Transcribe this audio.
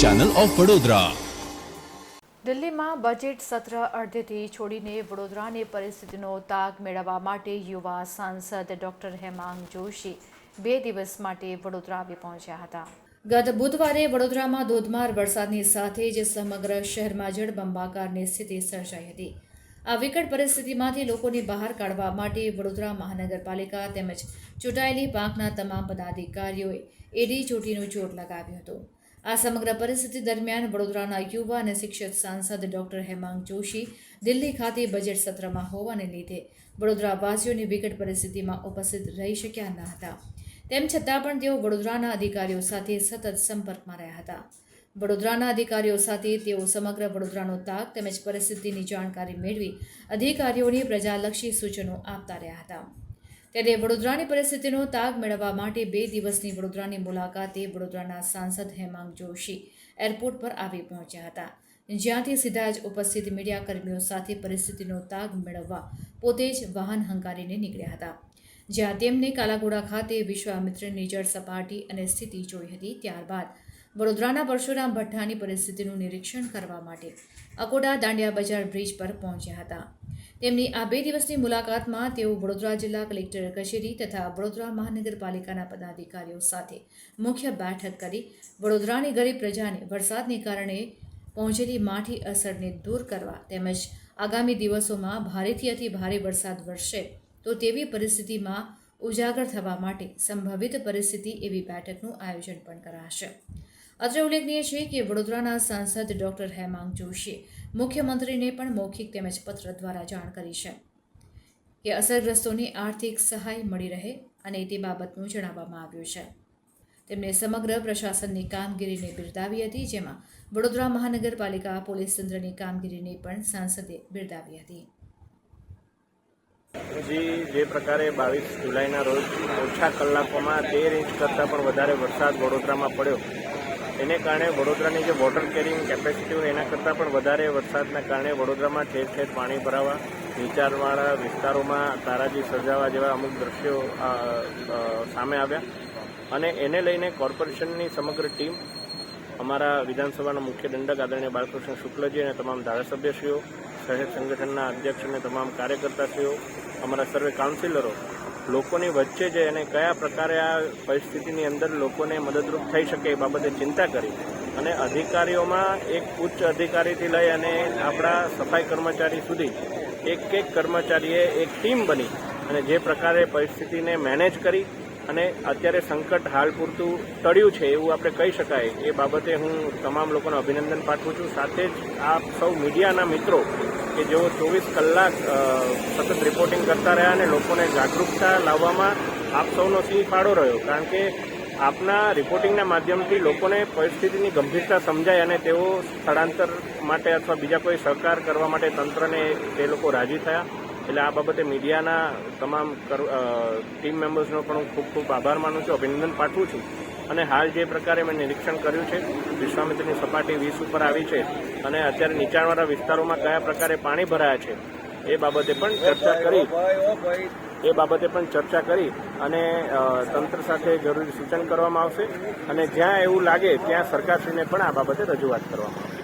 Channel of Vadodara દિલ્હીમાં budget સત્ર અડધેથી છોડીને વડોદરાની પરિસ્થિતિનો તાગ મેળવવા માટે યુવા સાંસદ ડોક્ટર હેમાંગ જોશી બે દિવસ માટે વડોદરા આવી પહોંચ્યા હતા. ગત બુધવારે વડોદરામાં ધોધમાર વરસાદની સાથે જ સમગ્ર શહેરમાં જળબંબાકારની સ્થિતિ સર્જાઈ હતી. આ વિકટ પરિસ્થિતિમાંથી લોકોને બહાર કાઢવા માટે વડોદરા મહાનગરપાલિકા તેમજ ચૂંટાયેલી પાંખના તમામ પદાધિકારીઓએ એડી ચોટીનું જોર લગાવ્યું હતું. આ સમગ્ર પરિસ્થિતિ દરમિયાન વડોદરાના યુવા અને શિક્ષક સાંસદ ડોક્ટર હેમાંગ જોશી દિલ્હી ખાતે બજેટ સત્રમાં હોવાને લીધે વડોદરાવાસીઓની વિકટ પરિસ્થિતિમાં ઉપસ્થિત રહી શક્યા ન હતા. તેમ છતાં પણ તેઓ વડોદરાના અધિકારીઓ સાથે સતત સંપર્કમાં રહ્યા હતા. વડોદરાના અધિકારીઓ સાથે તેઓ સમગ્ર વડોદરાનો તાક તેમજ પરિસ્થિતિની જાણકારી મેળવી અધિકારીઓને પ્રજાલક્ષી સૂચનો આપતા રહ્યા હતા. ત્યારે વડોદરાની પરિસ્થિતિનો તાગ મેળવવા માટે બે દિવસની વડોદરાની મુલાકાતે વડોદરાના સાંસદ હેમાંગ જોશી એરપોર્ટ પર આવી પહોંચ્યા હતા. જ્યાંથી સીધા જ ઉપસ્થિત મીડિયાકર્મીઓ સાથે પરિસ્થિતિનો તાગ મેળવવા પોતે જ વાહન હંકારીને નીકળ્યા હતા. જ્યાં તેમને કાલાઘોડા ખાતે વિશ્વામિત્રની જળ સપાટી અને સ્થિતિ જોઈ હતી ત્યારબાદ વડોદરાના પરશુરામ ભઠ્ઠાની પરિસ્થિતિનું નિરીક્ષણ કરવા માટે અકોડા દાંડિયા બજાર બ્રિજ પર પહોંચ્યા હતા. તેમની આ બે દિવસની મુલાકાતમાં તેઓ વડોદરા જિલ્લા કલેક્ટર કચેરી તથા વડોદરા મહાનગરપાલિકાના પદાધિકારીઓ સાથે મુખ્ય બેઠક કરી વડોદરાની ગરીબ પ્રજાને વરસાદને કારણે પહોંચેલી માઠી અસરને દૂર કરવા તેમજ આગામી દિવસોમાં ભારેથી અતિ ભારે વરસાદ વરસે તો તેવી પરિસ્થિતિમાં ઉજાગર થવા માટે સંભવિત પરિસ્થિતિ એવી બેઠકનું આયોજન પણ કરાશે. અત્રે ઉલ્લેખનીય છે કે વડોદરાના સાંસદ ડોક્ટર હેમાંગ જોશીએ મુખ્યમંત્રીને પણ મૌખિક તેમજ પત્ર દ્વારા જાણ કરી છે કે અસરગ્રસ્તોને આર્થિક સહાય મળી રહે અને તે બાબતનું જણાવવામાં આવ્યું છે. તેમણે સમગ્ર પ્રશાસનની કામગીરીને બિરદાવી હતી, જેમાં વડોદરા મહાનગરપાલિકા પોલીસ તંત્રની કામગીરીને પણ સાંસદે બિરદાવી હતી. હજી જે પ્રકારે બાવીસ જુલાઈના રોજ ઓછા કલાકોમાં તેર ઇંચ કરતાં પણ વધારે વરસાદ વડોદરામાં પડ્યો. એને કારણે વડોદરાની જે વોટર કેરિંગ કેપેસિટી હોય એના કરતાં પણ વધારે વરસાદના કારણે વડોદરામાં ઠેર ઠેર પાણી ભરાવા, નીચાણવાળા વિસ્તારોમાં તારાજી સર્જાવા જેવા અમુક દ્રશ્યો સામે આવ્યા. અને એને લઈને કોર્પોરેશનની સમગ્ર ટીમ, અમારા વિધાનસભાના મુખ્ય દંડક આદરણીય બાલકૃષ્ણ શુક્લજી અને તમામ ધારાસભ્યશ્રીઓ, શહેર સંગઠનના અધ્યક્ષ અને તમામ કાર્યકર્તાશ્રીઓ, અમારા સર્વે કાઉન્સિલરો લોકોની વચ્ચે છે અને કયા પ્રકારે આ પરિસ્થિતિની અંદર લોકોને મદદરૂપ થઈ શકે એ બાબતે ચિંતા કરી અને અધિકારીઓમાં એક ઉચ્ચ અધિકારીથી લઈ અને આપણા સફાઈ કર્મચારી સુધી એક એક કર્મચારીએ એક ટીમ બની અને જે પ્રકારે પરિસ્થિતિને મેનેજ કરી અને અત્યારે સંકટ હાલ પૂરતું ટળ્યું છે એવું આપણે કહી શકાય. એ બાબતે હું તમામ લોકોને અભિનંદન પાઠવું છું. સાથે જ આપ સૌ મીડિયાના મિત્રો કે જેઓ ચોવીસ કલાક સતત રિપોર્ટિંગ કરતા રહ્યા અને લોકોને જાગૃતતા લાવવામાં આપ સૌનો સિંહ ફાળો રહ્યો. કારણ કે આપના રિપોર્ટિંગના માધ્યમથી લોકોને પરિસ્થિતિની ગંભીરતા સમજાય અને તેઓ સ્થળાંતર માટે અથવા બીજા કોઈ સહકાર કરવા માટે તંત્રને તે લોકો રાજી થયા. એટલે આ બાબતે મીડિયાના તમામ ટીમ મેમ્બર્સનો પણ હું ખૂબ ખૂબ આભાર માનું છું, અભિનંદન પાઠવું છું. અને હાલ જે પ્રકારે મેં નિરીક્ષણ કર્યું છે, વિશ્વામિત્રની સપાટી વીસ ઉપર આવી છે અને અત્યારે નીચાણવાળા વિસ્તારોમાં કયા પ્રકારે પાણી ભરાયા છે, એ બાબતે પણ ચર્ચા કરી. એ બાબતે પણ ચર્ચા કરી અને તંત્ર સાથે જરૂરી સૂચન કરવામાં આવશે અને જ્યાં એવું લાગે ત્યાં સરકારશ્રીને પણ આ બાબતે રજૂઆત કરવામાં આવશે.